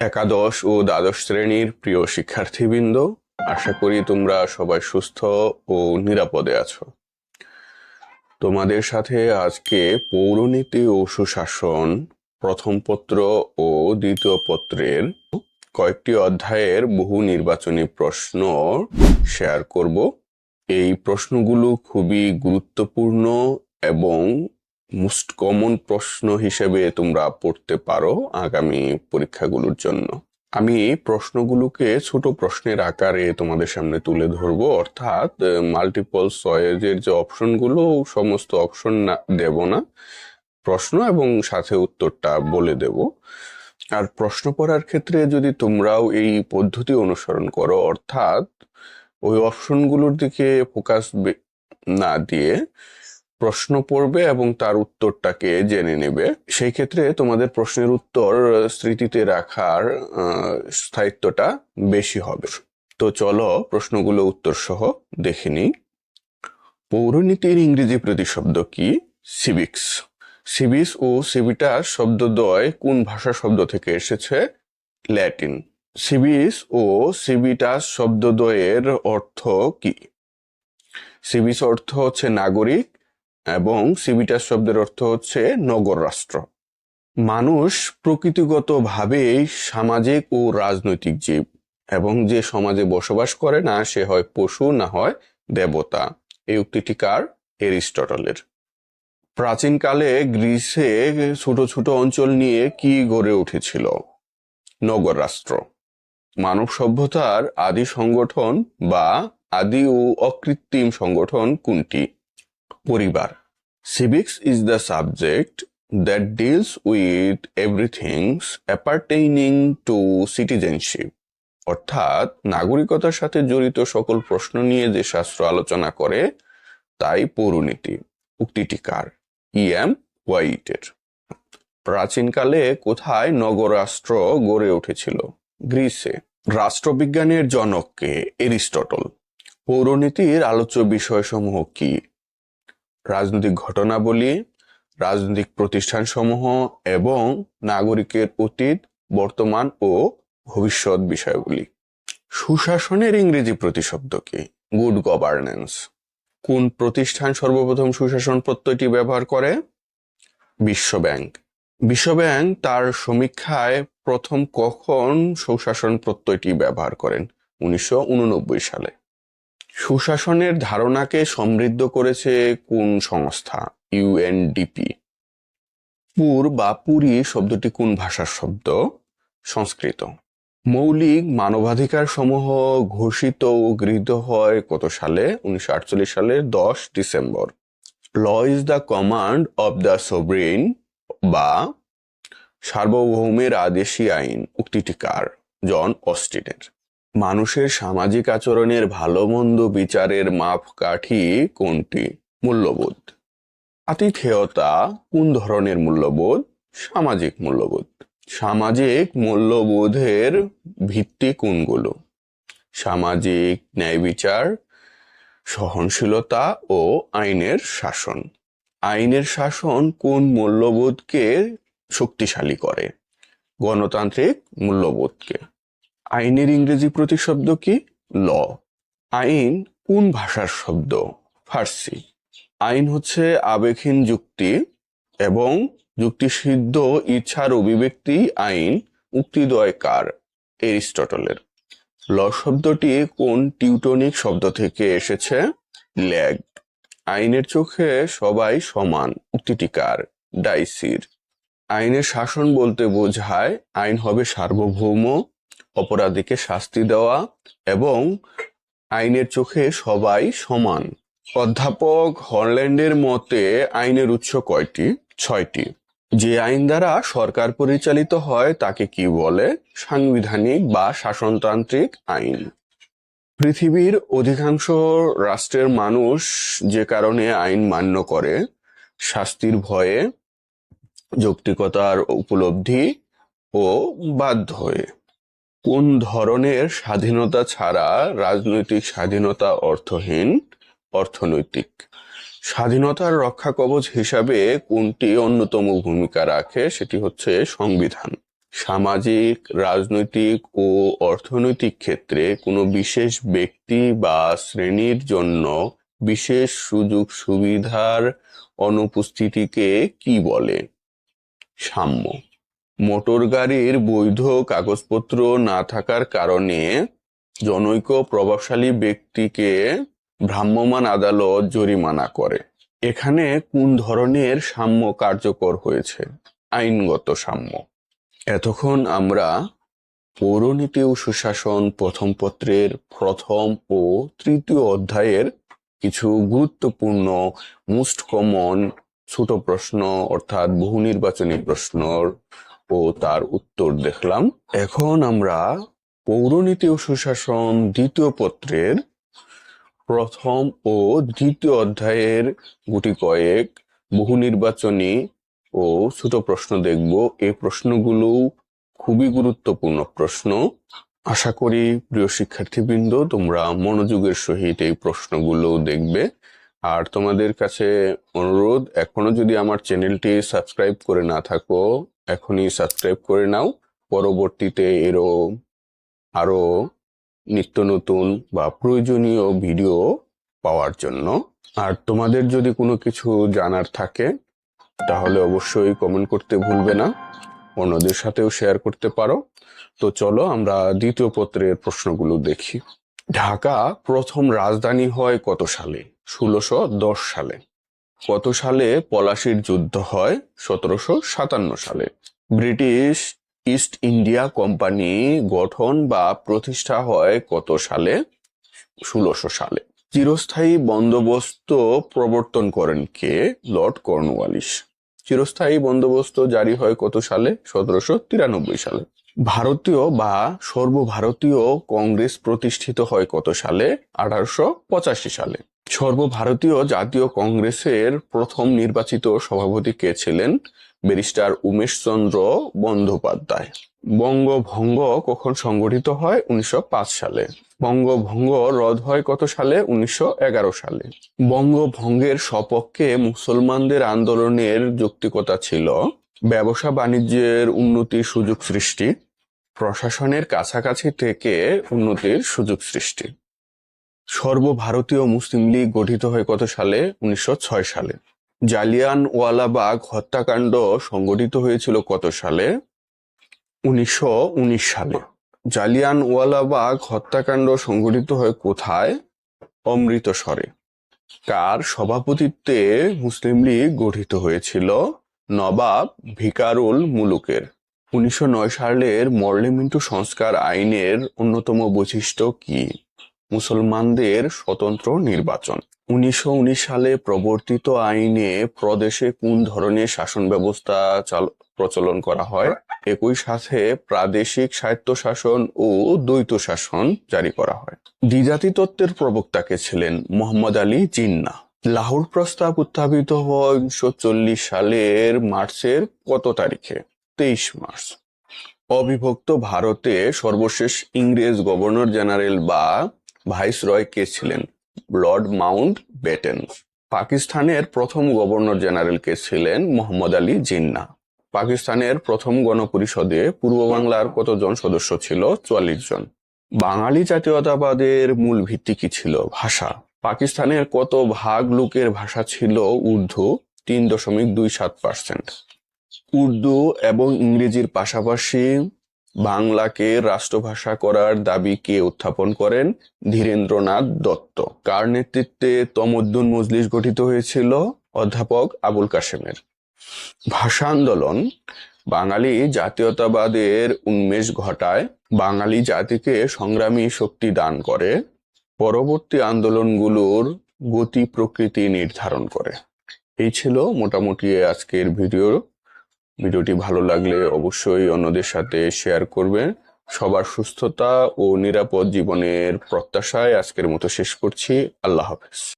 একাদশ ও দ্বাদশ শ্রেণির প্রিয় শিক্ষার্থীবৃন্দ, আশা করি তোমরা সবাই সুস্থ ও নিরাপদে আছো। তোমাদের সাথে আজকে পৌরনীতি ও সুশাসন, প্রথম পত্র ও দ্বিতীয় পত্রের কয়েকটি অধ্যায়ের বহু নির্বাচনী প্রশ্ন শেয়ার করব। এই প্রশ্নগুলো খুবই গুরুত্বপূর্ণ এবং মোস্ট কমন প্রশ্ন হিসেবে তোমরা পড়তে পারো আগামী পরীক্ষাগুলোর জন্য। আমি প্রশ্নগুলোকে ছোট প্রশ্নের আকারে তোমাদের সামনে তুলে ধরবো, অর্থাৎ মাল্টিপল চয়েজের যে অপশনগুলো, সমস্ত অপশন না, দেব না। প্রশ্ন এবং সাথে উত্তরটা বলে দেব। আর প্রশ্ন পড়ার ক্ষেত্রে যদি তোমরাও এই পদ্ধতি অনুসরণ করো, অর্থাৎ, ওই অপশনগুলোর দিকে ফোকাস না দিয়ে প্রশ্ন পড়বে এবং তার উত্তরটাকে জেনে নেবে। সেই ক্ষেত্রে তোমাদের প্রশ্নের উত্তর স্মৃতিতে রাখার স্থায়িত্বটা বেশি হবে। তো চলো প্রশ্নগুলো উত্তর সহ দেখে নিই। পৌরনীতির ইংরেজি প্রতিশব্দ কি? সিভিক্স। সিভিস ও সিভিটাস শব্দদ্বয় কোন ভাষা শব্দ থেকে এসেছে? ল্যাটিন। সিভিস ও সিভিটাস শব্দদ্বয়ের অর্থ কি? সিভিস অর্থ হচ্ছে নাগরিক এবং সিভিটাস শব্দের অর্থ হচ্ছে নগর রাষ্ট্র। মানুষ প্রকৃতিগতভাবেই সামাজিক ও রাজনৈতিক জীব এবং যে সমাজে বসবাস করে না, সে হয় পশু, না হয় দেবতা। এই উক্তিটি কার? এরিস্টটলের। প্রাচীনকালে গ্রিসে ছোট ছোট অঞ্চল নিয়ে কি গড়ে উঠেছিল? নগর রাষ্ট্র। মানব সভ্যতার আদি সংগঠন বা আদি ও অকৃত্রিম সংগঠন কোনটি? পরিবার। Civics is the subject that deals with everything appertaining to citizenship. অর্থাৎ নাগরিকতার সাথে জড়িত সকল প্রশ্ন নিয়ে যে শাস্ত্র আলোচনা করে, তাই পৌরনীতি উক্তিটি কার ই ইএম হোয়াইটের। প্রাচীনকালে কোথায় নগরাষ্ট্র গড়ে উঠেছিল? গ্রিসে। রাষ্ট্রবিজ্ঞানের জনককে এরিস্টটল। পৌরনীতির আলোচ্য বিষয়সমূহ কি? রাজনৈতিক ঘটনাবলী, রাজনৈতিক প্রতিষ্ঠানসমূহ এবং নাগরিকের অতীত, বর্তমান ও ভবিষ্যৎ বিষয়গুলি। সুশাসনের ইংরেজি প্রতিশব্দ কি? Good governance. কোন প্রতিষ্ঠান সর্বপ্রথম সুশাসন প্রত্যয়টি ব্যবহার করে? বিশ্ব ব্যাংক বিশ্ব ব্যাংক তার সমীক্ষায় প্রথম কখন সুশাসন প্রত্যয়টি ব্যবহার করেন? উনিশশো উননব্বই সালে। সুশাসনের ধারণাকে সমৃদ্ধ করেছে কোন সংস্থা? ইউএনডিপি পুর বা পুরী শব্দটি কোন ভাষার শব্দ? সংস্কৃত। মৌলিক মানবাধিকার সমূহ ঘোষিত ও গৃহীত হয় কত সালে? উনিশশো আটচল্লিশ সালের দশ December. Law is the command of the sovereign বা সার্বভৌমের আদেশী আইন। উক্তিটি কার? জন অস্টিনের। মানুষের সামাজিক আচরণের ভালো মন্দ বিচারের মাপকাঠি কোনটি? মূল্যবোধ। আতিথেয়তা কোন ধরনের মূল্যবোধ? সামাজিক মূল্যবোধ। সামাজিক মূল্যবোধের ভিত্তি কোনগুলো? সামাজিক ন্যায় বিচার, সহনশীলতা ও আইনের শাসন। আইনের শাসন কোন মূল্যবোধকে শক্তিশালী করে? গণতান্ত্রিক মূল্যবোধকে। আইনের ইংরেজি প্রতিশব্দ কি? ল। আইন কোন ভাষার শব্দ? ফার্সি। আইন হচ্ছে আবেগহীন যুক্তি এবং যুক্তিসিদ্ধ, ইচ্ছার অভিব্যক্তি, আইন উক্তিদ্বয় কার এরিস্টটলের। ল শব্দটি কোন টিউটনিক শব্দ থেকে এসেছে? ল্যাগ। আইনের চোখে সবাই সমান উক্তিটি কার ডাইসির। আইনের শাসন বলতে বোঝায়, আইন হবে সার্বভৌম অপরাধীকে শাস্তি দেওয়া এবং আইনের চোখে সবাই সমান। অধ্যাপক হরল্যান্ডের মতে আইনের উৎস কয়টি? ছয়টি। যে আইন দ্বারা সরকার পরিচালিত হয় তাকে কি বলে? সাংবিধানিক বা শাসনতান্ত্রিক আইন। পৃথিবীর অধিকাংশ রাষ্ট্রের মানুষ যে কারণে আইন মান্য করে, শাস্তির ভয়ে যৌক্তিকতার উপলব্ধি ও বাধ্য হয়ে। কোন ধরনের স্বাধীনতা ছাড়া রাজনৈতিক স্বাধীনতা অর্থহীন, অর্থনৈতিক? স্বাধীনতার রক্ষা কবচ হিসাবে কোনটি অন্যতম ভূমিকা রাখে সেটি হচ্ছে সংবিধান। সামাজিক, রাজনৈতিক ও অর্থনৈতিক ক্ষেত্রে কোনো বিশেষ ব্যক্তি বা শ্রেণির জন্য বিশেষ সুযোগ সুবিধার অনুপস্থিতিকে কি বলে? সাম্য। মোটর গাড়ির বৈধ কাগজপত্র না থাকার কারণে জনৈক প্রভাবশালী ব্যক্তিকে ভ্রাম্যমাণ আদালত জরিমানা করে। এখানে কোন ধরনের সাম্য কার্যকর হয়েছে? আইনগত সাম্য। এতক্ষণ আমরা পৌরনীতি ও সুশাসন প্রথম পত্রের প্রথম ও তৃতীয় অধ্যায়ের কিছু গুরুত্বপূর্ণ মোস্ট কমন ছোট প্রশ্ন, অর্থাৎ বহু নির্বাচনী প্রশ্ন ও তার উত্তর দেখলাম। এখন আমরা পৌরনীতি ও সুশাসন দ্বিতীয় পত্রের প্রথম ও দ্বিতীয় অধ্যায়ের গুটি কয়েক বহু নির্বাচনী ও ছোট প্রশ্ন দেখব। এই প্রশ্নগুলো খুবই গুরুত্বপূর্ণ প্রশ্ন। আশা করি প্রিয় শিক্ষার্থীবৃন্দ, তোমরা মনোযোগের সহিত এই প্রশ্নগুলো দেখবে। আর তোমাদের কাছে অনুরোধ, এখনও যদি আমার চ্যানেলটি সাবস্ক্রাইব করে না থাকো এখনই সাবস্ক্রাইব করে নাও। পরবর্তীতে এরও আরও নিত্য নতুন বা প্রয়োজনীয় ভিডিও পাওয়ার জন্য। আর তোমাদের যদি কোনো কিছু জানার থাকে, তাহলে অবশ্যই কমেন্ট করতে ভুলবে না। অন্যদের সাথেও শেয়ার করতে পারো। তো চলো আমরা দ্বিতীয় পত্রের প্রশ্নগুলো দেখি। ঢাকা প্রথম রাজধানী হয় কত সালে? ষোলোশো সালে। কত সালে পলাশির যুদ্ধ হয়? সতেরোশো সাতান্ন সালে। ব্রিটিশ ইস্ট ইন্ডিয়া কোম্পানি গঠন বা প্রতিষ্ঠা হয় কত সালে? ষোলোশো সালে। চিরস্থায়ী বন্দোবস্ত প্রবর্তন করেন কে? লর্ড কর্নওয়ালিস চিরস্থায়ী বন্দোবস্ত জারি হয় কত সালে? সতেরোশো তিরানব্বই সালে। ভারতীয় বা সর্বভারতীয় কংগ্রেস প্রতিষ্ঠিত হয় কত সালে? আঠারোশো পঁচাশি সালে। সর্বভারতীয় জাতীয় কংগ্রেসের প্রথম নির্বাচিত সভাপতি কে ছিলেন? ব্যারিস্টার উমেশ চন্দ্র বন্দ্যোপাধ্যায়। বঙ্গভঙ্গ কখন সংগঠিত হয়? উনিশশো পাঁচ সালে। বঙ্গভঙ্গ রদ হয় কত সালে? উনিশশো এগারো সালে। বঙ্গভঙ্গের সপক্ষে মুসলমানদের আন্দোলনের যৌক্তিকতা ছিল ব্যবসা বাণিজ্যের উন্নতির সুযোগ সৃষ্টি, প্রশাসনের কাছাকাছি থেকে উন্নতির সুযোগ সৃষ্টি। সর্বভারতীয় মুসলিম লীগ গঠিত হয় কত সালে? উনিশশো ছয় সালে। জালিয়ান ওয়ালাবাগ হত্যাকাণ্ড সংগঠিত হয়েছিল কত সালে? উনিশশো উনিশ সালে। জালিয়ান ওয়ালাবাগ হত্যাকাণ্ড সংগঠিত হয় কোথায়? অমৃতসরে। কার সভাপতিত্বে মুসলিম লীগ গঠিত হয়েছিল? নবাব ভিকারুল মুলুকের। উনিশশো নয় সালের মর্লিমিন্টু সংস্কার আইনের অন্যতম বৈশিষ্ট্য কি? মুসলমানদের স্বতন্ত্র নির্বাচন। উনিশশো উনিশ সালে প্রবর্তিত আইনে প্রদেশে কোন ধরনের শাসন ব্যবস্থা প্রচলন করা হয়? একই সাথে প্রাদেশিক স্বায়ত্তশাসন ও দ্বৈত শাসন জারি করা হয়। দ্বিজাতি তত্ত্বের প্রবক্তাকে ছিলেন? মোহাম্মদ আলী জিন্না। লাহোর প্রস্তাব উত্থাপিত হয় উনিশশো চল্লিশ সালের মার্চের কত তারিখে? তেইশ মার্চ। অবিভক্ত ভারতে সর্বশেষ ইংরেজ গভর্নর জেনারেল বা ভাইসরয় কে ছিলেন? Lord Mountbatten. পাকিস্তানের প্রথম গভর্নর জেনারেল কে ছিলেন? মোহাম্মদ আলী জিন্না পাকিস্তানের প্রথম গণপরিষদে পূর্ব বাংলার কতজন সদস্য ছিল? চুয়াল্লিশ জন। বাঙালি জাতীয়তাবাদের মূল ভিত্তি কি ছিল? ভাষা। পাকিস্তানের কত ভাগ লোকের ভাষা ছিল? উর্দু তিন দশমিক দুই সাত পার্সেন্ট। উর্দু এবং ইংরেজির পাশাপাশি বাংলাকে রাষ্ট্রভাষা করার দাবি কে উত্থাপন করেন? ধীরেন্দ্রনাথ দত্ত। কার নেতৃত্বে তমদ্দুন মজলিস গঠিত হয়েছিল? অধ্যাপক আবুল কাশেমের। ভাষা আন্দোলন। বাঙালি জাতীয়তাবাদের উন্মেষ ঘটায়। বাঙালি জাতিকে সংগ্রামী শক্তি দান করে। পরবর্তী আন্দোলনগুলোর গতি প্রকৃতি নির্ধারণ করে। এই ছিল মোটামুটি আজকের ভিডিও ভিডিওটি ভালো লাগলে অবশ্যই অন্যদের সাথে শেয়ার করবেন সবার সুস্থতা ও নিরাপদ জীবনের প্রত্যাশায় আজকের মতো শেষ করছি। আল্লাহ হাফেজ।